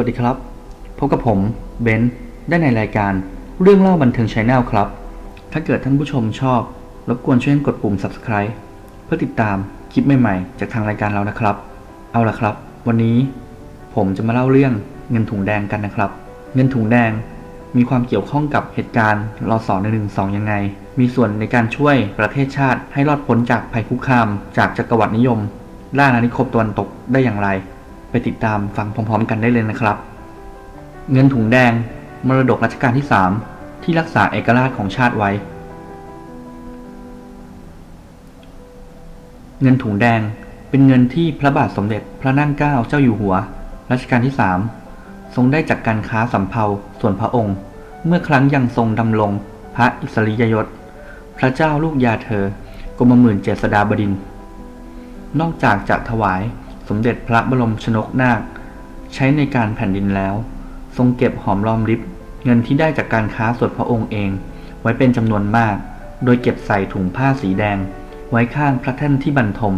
วัสดีครับ พบกับผมเบนซ์ได้ในรายการเรื่องเล่าบันเทิงช n แนลครับ ถ้าเกิดท่านผู้ชมชอบ รบกวนช่วยกดปุ่ม subscribe เพื่อติดตามคลิปใหม่ๆ จากทางรายการเรานะครับ เอาละครับ วันนี้ผมจะมาเล่าเรื่องเงินถุงแดงกันนะครับ เงินถุงแดงมีความเกี่ยวข้องกับเหตุการณ์รอสอนหนึ่งสองยังไง มีส่วนในการช่วยประเทศชาติให้รอดพ้นจากภัยคุกคาม จากจักรวรรดินิยมล่าอาณานิคมตะวันตกได้อย่างไร ติดตามฟังพร้อมๆ กันได้เลยนะครับ เงินถุงแดง มรดกรัชกาลที่ 3 ที่รักษาเอกราชของชาติไว้ เงินถุงแดงเป็นเงินที่พระบาทสมเด็จพระนั่งเกล้าเจ้าอยู่หัว รัชกาลที่ 3 ทรงได้จากการค้าสำเภาส่วนพระองค์ เมื่อครั้งยังทรงดำรงพระอิสริยยศ พระเจ้าลูกยาเธอกรมหมื่นเจษฎาบดิน นอกจากจะถวาย สมเด็จพระบรมชนกนาค ใช้ในการแผ่นดินแล้ว ทรงเก็บหอมรอมริบ เงินที่ได้จากการค้าส่วนพระองค์เอง ไว้เป็นจำนวนมาก โดยเก็บใส่ถุงผ้าสีแดง ไว้ข้างพระแท่นที่บรรทม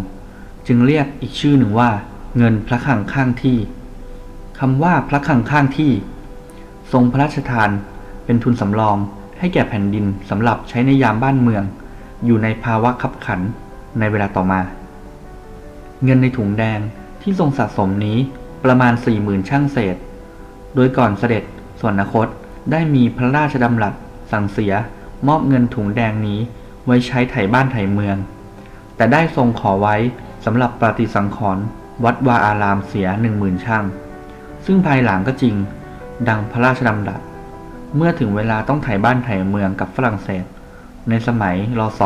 จึงเรียกอีกชื่อหนึ่งว่า เงินพระคลังข้างที่คำว่าพระคลังข้างที่ ทรงพระราชทานเป็นทุนสำรองให้แก่แผ่นดินสำหรับใช้ในยามบ้านเมือง อยู่ในภาวะขับขันในเวลาต่อมา เงินในถุงแดง ที่ทรงสะสมนี้ประมาณสี่หมื่นช่างเศษ โดยก่อนเสด็จสวรรคตได้มีพระราชดำรัสสั่งเสียมอบเงินถุงแดงนี้ไว้ใช้ไถบ้านไถเมือง แต่ได้ทรงขอไว้สำหรับปฏิสังขรณ์วัดวาอารามเสียหนึ่งหมื่นช่าง ซึ่งภายหลังก็จริง ดังพระราชดำรัส เมื่อถึงเวลาต้องไถบ้านไถเมืองกับฝรั่งเศส ในสมัยรศ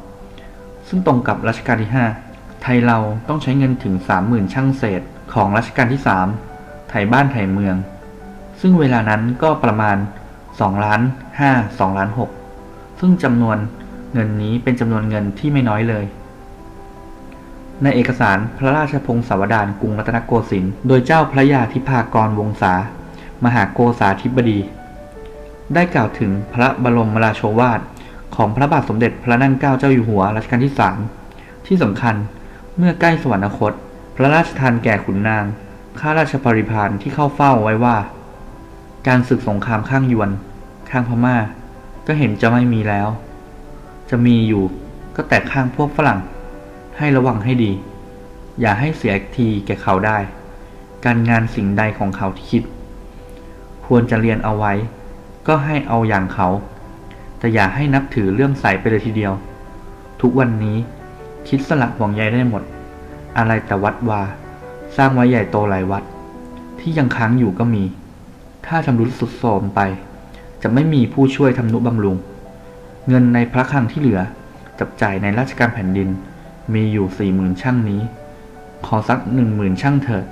112 ซึ่งตรงกับรัชกาลที่ 5 ไทยเราต้องใช้เงินถึง 30,000 ช่างเศษของรัชกาลที่ 3ไถบ้านไถเมือง ซึ่งเวลานั้นก็ประมาณ2ล้าน5 2ล้าน6ซึ่งจำนวนเงินนี้เป็นจำนวนเงินที่ไม่น้อยเลย ในเอกสารพระราชพงศาวดารกรุงรัตนโกสินทร์โดยเจ้าพระยาธิพากรวงศามหาโกษาธิบดี ได้กล่าวถึงพระบรมราโชวาทของพระบาทสมเด็จพระนั่งเกล้าเจ้าอยู่หัวรัชกาลที่สามที่สำคัญ เมื่อใกล้สวรรคต พระราชทานแก่ขุนนาง ข้าราชบริพารที่เข้าเฝ้าไว้ว่า การศึกสงครามข้างยวน ข้างพม่า ก็เห็นจะไม่มีแล้ว จะมีอยู่ก็แต่ข้างพวกฝรั่ง ให้ระวังให้ดี อย่าให้เสียทีแก่เขาได้ การงานสิ่งใดของเขาที่คิด ควรจะเรียนเอาไว้ ก็ให้เอาอย่างเขา แต่อย่าให้นับถือเรื่องใสไปเลยทีเดียว ทุกวันนี้ คิดสลักห่วงใยได้หมด อะไรแต่วัดวา สร้างไว้ใหญ่โตหลายวัด ที่ยังค้างอยู่ก็มี ถ้าชำรุดสุดโทรมไป จะไม่มีผู้ช่วยทำนุบำรุง เงินในพระคลังที่เหลือ จับจ่ายในราชการแผ่นดิน มีอยู่สี่หมื่นช่างนี้ ขอสักหนึ่งหมื่นช่างเถิด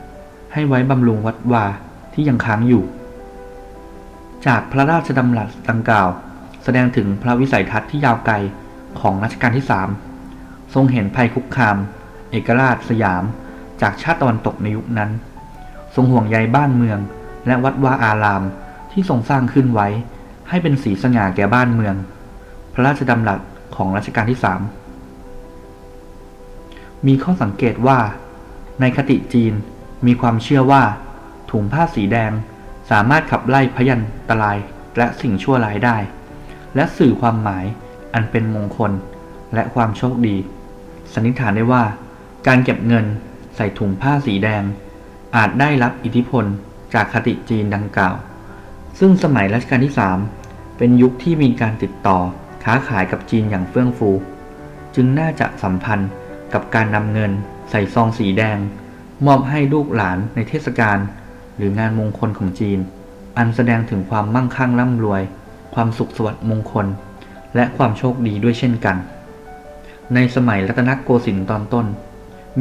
ให้ไว้บำรุงวัดวาที่ยังค้างอยู่ จากพระราชดำรัสดังกล่าว แสดงถึงพระวิสัยทัศน์ที่ยาวไกลของรัชกาลที่สาม ทรงเห็นภัยคุกคาม เอกราชสยาม จากชาติตะวันตกในยุคนั้น ทรงห่วงใยบ้านเมือง และวัดวาอารามที่ทรงสร้างขึ้นไว้ ให้เป็นสีสง่าแก่บ้านเมือง พระราชดำรัสของรัชกาลที่สามมีข้อสังเกตว่า ในคติจีนมีความเชื่อว่า ถุงผ้าสีแดงสามารถขับไล่พยันตรายและสิ่งชั่วร้ายได้ และสื่อความหมายอันเป็นมงคล และความโชคดี สันนิษฐานได้ว่า การเก็บเงินใส่ถุงผ้าสีแดง อาจได้รับอิทธิพลจากคติจีนดังกล่าว ซึ่งสมัยรัชกาลที่ 3 เป็นยุคที่มีการติดต่อค้าขายกับจีนอย่างเฟื่องฟู จึงน่าจะสัมพันธ์กับการนำเงินใส่ซองสีแดง มอบให้ลูกหลานในเทศกาลหรืองานมงคลของจีน อันแสดงถึงความมั่งคั่งร่ำรวย ความสุขสวัสดิ์มงคล และความโชคดีด้วยเช่นกัน ในสมัยรัตนโกสินทร์ตอนต้น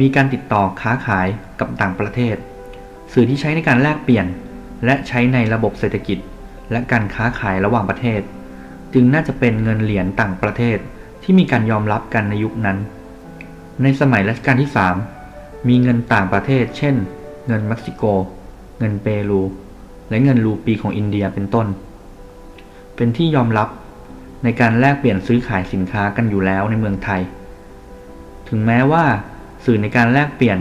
มีการติดต่อค้าขายกับต่างประเทศ สื่อที่ใช้ในการแลกเปลี่ยน และใช้ในระบบเศรษฐกิจ และการค้าขายระหว่างประเทศ จึงน่าจะเป็นเงินเหรียญต่างประเทศที่มีการยอมรับกันในยุคนั้น ในสมัยรัชกาลที่ 3 มีเงินต่างประเทศ เช่น เงินเม็กซิโก เงินเปรู และเงินรูปีของอินเดียเป็นต้น เป็นที่ยอมรับในการแลกเปลี่ยนซื้อขายสินค้ากันอยู่แล้วในเมืองไทย ถึงแม้ว่าสื่อในการแลกเปลี่ยน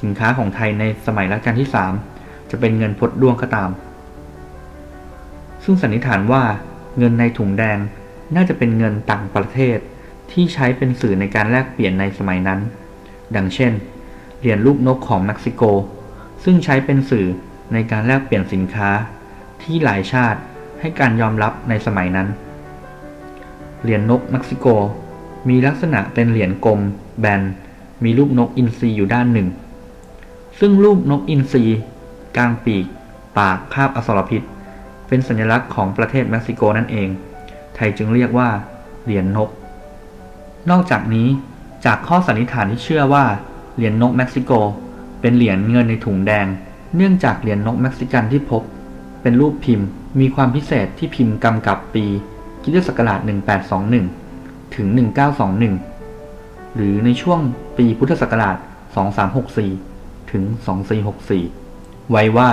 สินค้าของไทยในสมัยรัชกาลที่3จะจะเป็นเงินพดด้วงก็ตาม ซึ่งสันนิษฐานว่าเงินในถุงแดงน่าจะเป็นเงินต่างประเทศที่ใช้เป็นสื่อในการแลกเปลี่ยนในสมัยนั้น ดังเช่น เหรียญรูปนกของเม็กซิโก ซึ่งใช้เป็นสื่อในการแลกเปลี่ยนสินค้า ที่หลายชาติให้การยอมรับในสมัยนั้น เหรียญนกเม็กซิโก มีลักษณะเป็นเหรียญกลม แบนมีรูปนกอินทรีอยู่ด้านหนึ่ง ซึ่งรูปนกอินทรีกลางปีก ปากคาบอสรพิษ เป็นสัญลักษณ์ของประเทศเม็กซิโกนั่นเอง ไทยจึงเรียกว่า เหรียญนก นอกจากนี้จากข้อสันนิษฐานที่เชื่อว่า เหรียญนกเม็กซิโก เป็นเหรียญเงินในถุงแดง เนื่องจากเหรียญนกเม็กซิกันที่พบ เป็นรูปพิมพ์ มีความพิเศษที่พิมพ์กำกับปีคริสตศักราช1821 ถึง 1921 หรือในช่วงปีพุทธศักราช 2364 ถึง 2464 ไว้ว่า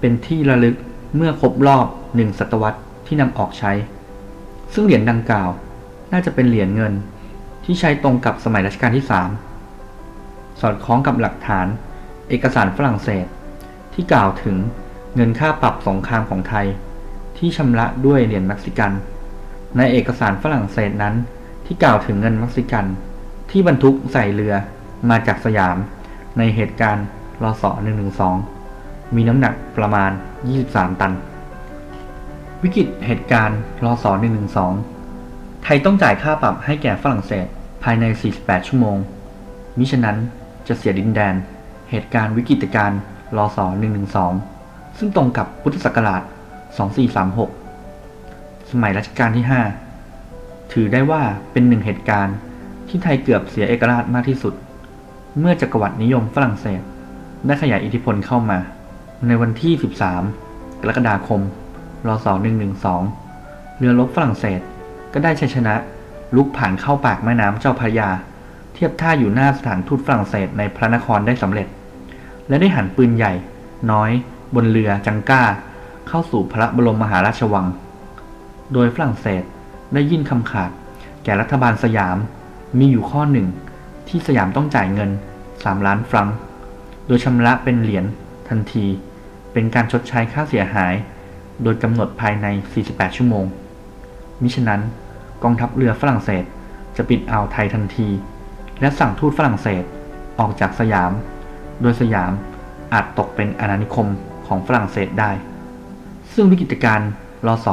เป็นที่ระลึกเมื่อครบรอบหนึ่งศตวรรษที่นำออกใช้ ซึ่งเหรียญดังกล่าว น่าจะเป็นเหรียญเงินที่ใช้ตรงกับสมัยรัชกาลที่ 3 สอดคล้องกับหลักฐานเอกสารฝรั่งเศส ที่กล่าวถึงเงินค่าปรับสงครามของไทย ที่ชำระด้วยเหรียญเม็กซิกัน ในเอกสารฝรั่งเศสนั้นที่กล่าวถึงเงินเม็กซิกัน ที่บรรทุกใส่เรือมาจากสยาม ในเหตุการณ์รศ112 มีน้ำหนักประมาณ 23 ตัน วิกฤตเหตุการณ์รศ112 ไทยต้องจ่ายค่าปรับให้แก่ฝรั่งเศสภายใน 48 ชั่วโมง มิฉะนั้นจะเสียดินแดน เหตุการณ์วิกฤตการณ์รศ112 ซึ่งตรงกับพุทธศักราช 2436 สมัยรัชกาลที่ 5 ถือได้ว่าเป็นหนึ่งเหตุการณ์ ที่ไทยเกือบเสียเอกราชมากที่สุด เมื่อจักรวรรดินิยมฝรั่งเศส ได้ขยายอิทธิพลเข้ามา ในวันที่ 13 กรกฎาคมรศ112 เรือรบฝรั่งเศส ก็ได้ชัยชนะลุกผ่านเข้าปากแม่น้ำเจ้าพระยา เทียบท่าอยู่หน้าสถานทูตฝรั่งเศสในพระนครได้สำเร็จ และได้หันปืนใหญ่ น้อย บนเรือจังก้า เข้าสู่พระบรมมหาราชวัง โดยฝรั่งเศสได้ยื่นคำขาด แก่รัฐบาลสยาม มีอยู่ข้อหนึ่งที่สยามต้องจ่ายเงิน 3 ล้านฟรังก์โดยชำระเป็นเหรียญทันที เป็นการชดใช้ค่าเสียหาย โดยกำหนดภายใน 48 ชั่วโมง มิฉะนั้นกองทัพเรือฝรั่งเศสจะปิดอ่าวไทยทันที และสั่งทูตฝรั่งเศสออกจากสยาม โดยสยามอาจตกเป็นอาณานิคมของฝรั่งเศสได้ ซึ่งวิกฤตการณ์รศ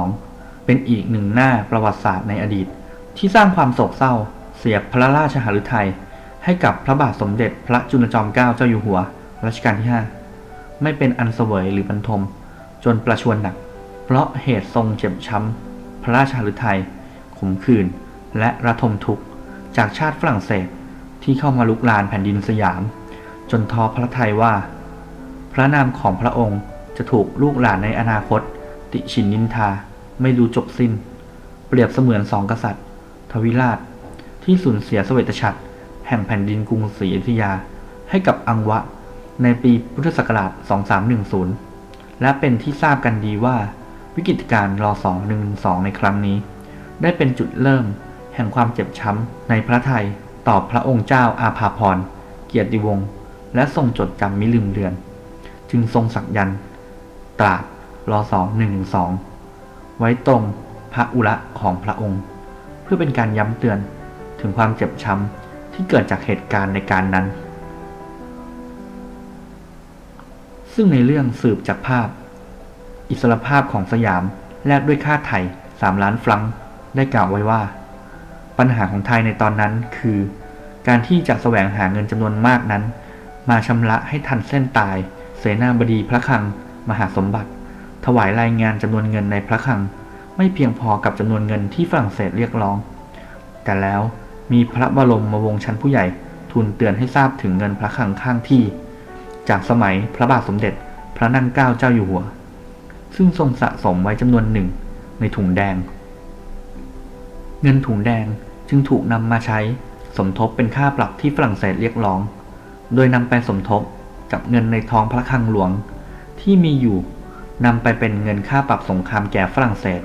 112 เป็นอีกหนึ่งหน้าประวัติศาสตร์ในอดีต ที่สร้างความโศกเศร้า เสียพระราชหฤทัยให้กับพระบาทสมเด็จพระจุลจอมเกล้าเจ้าอยู่หัวรัชกาลที่ 5 ไม่เป็นอันเสวยหรือบรรทม จนประชวรหนัก เพราะเหตุทรงเจ็บช้ำ พระราชหฤทัยขมขื่นและระทมทุกข์ จากชาติฝรั่งเศสที่เข้ามาลุกลานแผ่นดินสยาม จนท้อพระทัยว่า พระนามของพระองค์จะถูกลูกหลานในอนาคต ติชินนินทาไม่รู้จบสิ้น เปรียบเสมือนสองกษัตริย์ วิราช ที่สูญเสียสเวตฉัตรแห่งแผ่นดินกรุงศรีอยุธยา ให้กับอังวะในปีพุทธศักราช 2310 และเป็นที่ทราบกันดีว่า วิกฤตการณ์รศ112 ในครั้งนี้ ได้เป็นจุดเริ่มแห่งความเจ็บช้ำในพระไทยต่อพระองค์เจ้าอาภาพร เกียรติวงศ์ และทรงจดจำมิลืมเลือน จึงทรงสักยันต์ตราดรศ112 ไว้ตรงพระอุระของพระองค์ เพื่อเป็นการย้ำเตือนถึงความเจ็บช้ำที่เกิดจากเหตุการณ์ในการนั้น ซึ่งในเรื่องสืบจากภาพ อิสรภาพของสยามแลกด้วยค่าไถ่3ล้านฟรังได้กล่าวไว้ว่า ปัญหาของไทยในตอนนั้นคือ การที่จะแสวงหาเงินจำนวนมากนั้น มาชำระให้ทันเส้นตาย เสนาบดีพระคลัง มหาสมบัติ ถวายรายงานจำนวนเงินในพระคลัง ไม่เพียงพอกับจำนวนเงินที่ฝรั่งเศสเรียกร้อง แต่แล้วมีพระบรมมวงชั้นผู้ใหญ่ทูลเตือนให้ทราบถึงเงินพระคลังข้างที่ จากสมัยพระบาทสมเด็จพระนั่งเกล้าเจ้าอยู่หัว ซึ่งทรงสะสมไว้จำนวนหนึ่งในถุงแดง เงินถุงแดงจึงถูกนำมาใช้สมทบเป็นค่าปรับที่ฝรั่งเศสเรียกร้อง โดยนำไปสมทบกับเงินในท้องพระคลังหลวงที่มีอยู่นำไปเป็นเงินค่าปรับสงครามแก่ฝรั่งเศส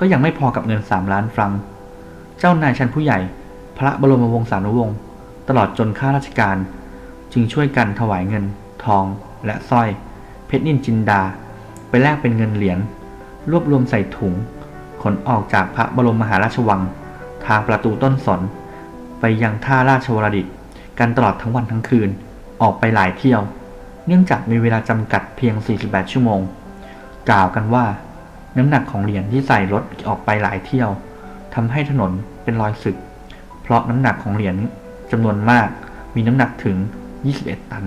ก็ยังไม่พอกับเงินสามล้านฟรัง เจ้านายชั้นผู้ใหญ่ พระบรมวงศานุวงศ์ตลอดจนข้าราชการ จึงช่วยกันถวายเงิน ทอง และสร้อย เพชรนินจินดา ไปแลกเป็นเงินเหรียญรวบรวมใส่ถุง ขนออกจากพระบรมมหาราชวัง ทางประตูต้นสน ไปยังท่าราชวรดิตกันตลอดทั้งวันทั้งคืนออกไปหลายเที่ยว เนื่องจากมีเวลาจำกัดเพียง 48 ชั่วโมง กล่าวกันว่า น้ำหนักของเหรียญที่ใส่รถออกไปหลายเที่ยวทำให้ถนนเป็นรอยสึก เพราะน้ำหนักของเหรียญจำนวนมากมีน้ำหนักถึง 21 ตัน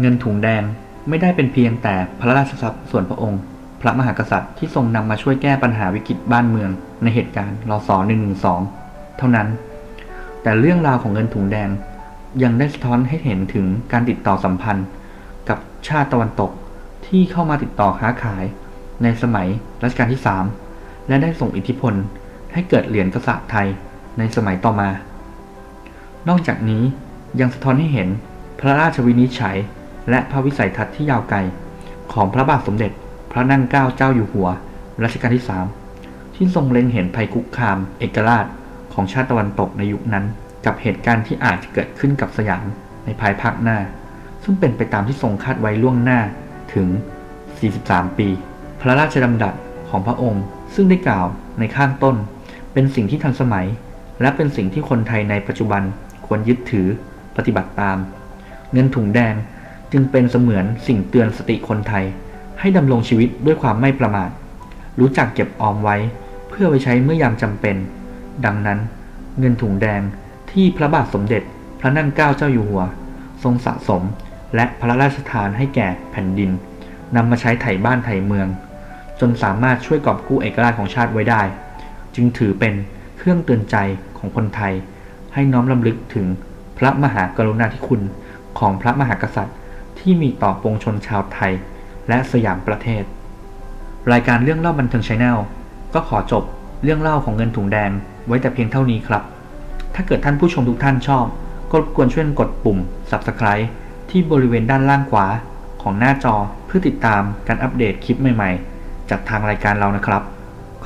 เงินถุงแดงไม่ได้เป็นเพียงแต่พระราชทรัพย์ส่วนพระองค์ พระมหากษัตริย์ที่ทรงนำมาช่วยแก้ปัญหาวิกฤตบ้านเมือง ในเหตุการณ์รศ112 เท่านั้น แต่เรื่องราวของเงินถุงแดงยังได้สะท้อนให้เห็นถึงการติดต่อสัมพันธ์ กับชาติตะวันตกที่เข้ามาติดต่อค้าขาย ในสมัยรัชกาลที่ 3 และได้ส่งอิทธิพลให้เกิดเหรียญกษัตริย์ไทยในสมัยต่อมา นอกจากนี้ยังสะท้อนให้เห็นพระราชวินิจฉัย และพระวิสัยทัศน์ที่ยาวไกล ของพระบาทสมเด็จพระนั่งเกล้าเจ้าอยู่หัวรัชกาลที่ 3 ที่ทรงเล็งเห็นภัยคุกคาม เอกราชของชาติตะวันตกในยุคนั้น กับเหตุการณ์ที่อาจจะเกิดขึ้นกับสยามในภายภาคหน้า ซึ่งเป็นไปตามที่ทรงคาดไว้ล่วงหน้าถึง 43 ปี พระราชดำรัสของพระองค์ ซึ่งได้กล่าวในข้างต้น เป็นสิ่งที่ทันสมัย และเป็นสิ่งที่คนไทยในปัจจุบันควรยึดถือปฏิบัติตาม เงินถุงแดงจึงเป็นเสมือนสิ่งเตือนสติคนไทย ให้ดำรงชีวิตด้วยความไม่ประมาท รู้จักเก็บออมไว้ เพื่อไว้ใช้เมื่อยามจำเป็น ดังนั้น เงินถุงแดงที่พระบาทสมเด็จพระนั่งเกล้าเจ้าอยู่หัว ทรงสะสมและพระราชทานให้แก่แผ่นดินนำมาใช้ไถ่บ้านไถ่เมือง จนสามารถช่วยกอบกู้เอกราชของชาติไว้ได้ จึงถือเป็นเครื่องเตือนใจของคนไทย ให้น้อมรำลึกถึงพระมหากรุณาธิคุณของพระมหากษัตริย์ ที่มีต่อปวงชนชาวไทย และสยามประเทศ รายการเรื่องเล่าบันเทิงชาแนลก็ขอจบเรื่องเล่าของเงินถุงแดงไว้แต่เพียงเท่านี้ครับ ถ้าเกิดท่านผู้ชมทุกท่านชอบ ก็รบกวนช่วยกดปุ่ม subscribe ที่บริเวณด้านล่างขวาของหน้าจอเพื่อติดตามการอัปเดตคลิปใหม่ๆ จากทางรายการเรานะครับ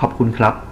ขอบคุณครับ